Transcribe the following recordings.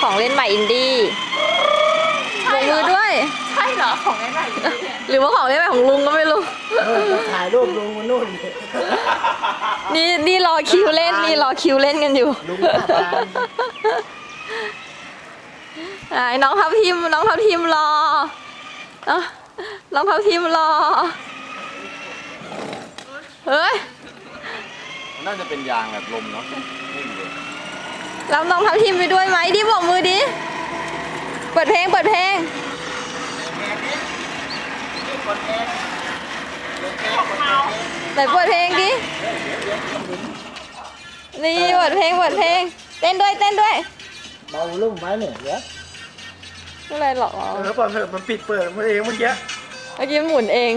ของเล่นใหม่อินดี้ลงมือด้วย ใช่เหรอของไอ้ใหม่เนี่ยหรือว่าของเล่นใหม่ของลุงก็ไม่รู้เออจะถ่ายรูปลุงมานู่นนี่นี่รอคิวเล่นนี่รอคิวเล่นกันอยู่ ลุงหน้าตาไหนน้องทับทิมน้องทับทิมรอเอ้าน้องทับทิมรอ เฮ้ย น่าจะเป็นยางแบบลมเนาะนิ่มเลย รับน้องทับทิมไปด้วยไหมดิบอกมือดิ เปิดเพลง เปิดเพลง ไหนเปิดเพลงดิ นี่เปิดเพลง เปิดเพลง เต้นด้วย เต้นด้วย เบาลุ่มไว้เนี่ยเดี๋ยวไม่เป็นไรหรอกเออเปิดเถอะมันปิดเปิดมันเองเมื่อกี้ เมื่อกี้หมุนเอง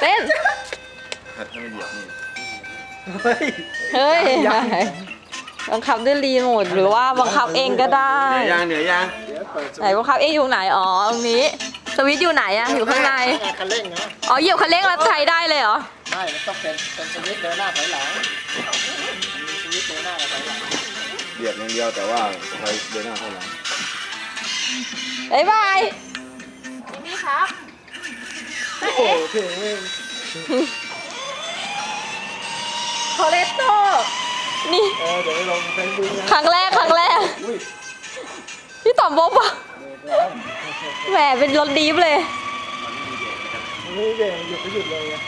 เต้นถ้าไม่เหยียบนี่เฮ้ย เฮ้ยยัง บังคับด้วยรีโมทหรือว่าบังคับเองก็ได้ เหนือยางเหนือยางเดี๋ยวเปิดไหนบังคับเองอยู่ไหน อ๋อตรงนี้ สวิตช์อยู่ไหนอะอยู่ข้างใน คันเร่งนะอ๋อเหยียบคันเร่งแล้วใช้ได้เลยเหรอ ไม่มันต้องเป็นเป็นสวิตช์เดินหน้าถอยหลังมันมีสวิตช์เดินหน้ากับถอยหลังเหยียบอย่างเดียวแต่ว่าใช้เดินหน้าเท่านั้นบ๊ายบายนี่ครับโอ้โหเพลงไม่คอเลสโต นี่เออเดี๋ยวไปลงเฟซบุ๊กนะครั้งแรกครั้งแรก อุ้ยพี่ต่อมบ๊อบอะเบรกแล้วแหมเป็นรถดีฟเลย มันไม่เบรกหยุดก็หยุดเลยอะ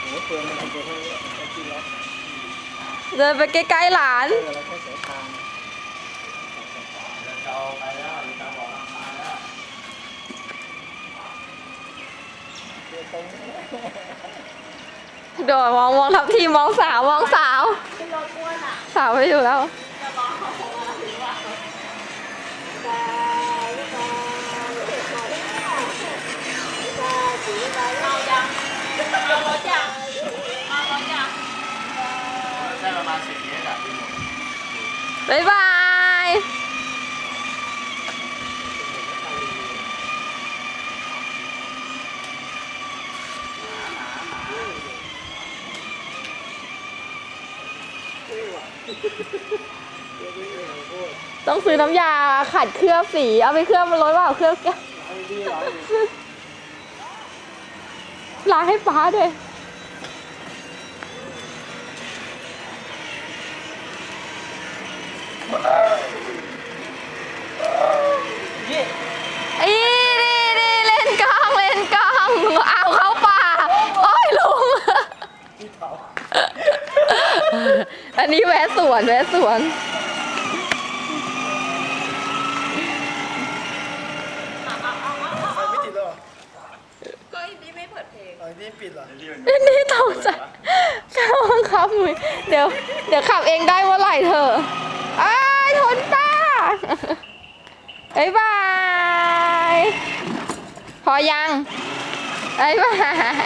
โอ้โหเปิดมันทำตัวให้ไอ้ที่ล็อกเดินไปใกล้ๆหลาน เออแล้วแค่สายทางเดี๋ยว มองมองทับทีมมองสาวมองสาวสาวไปอยู่แล้วเอายังเต้องซื้อน้ำยาขัดเคลือบสี เอาไปเคลือบบนรถเปล่าเคลือบแก้วล้างให้ป้าด้วย อีนี่นี่เล่นกล้องเล่นกล้องเอาเข้าป่า โอ้ยลุง อันนี้แวะสวนแวะสวน ไม่ติดหรอก็อินดี้ไม่เปิดเพลงไอ้นี่ปิดเหรออันนี้ตกใจข้าบังคับมือเดี๋ยว เดี๋ยวขับเองได้เมื่อไหร่เธออ้ายทนป้าบ๊ายบาย พอยังบ๊ายบาย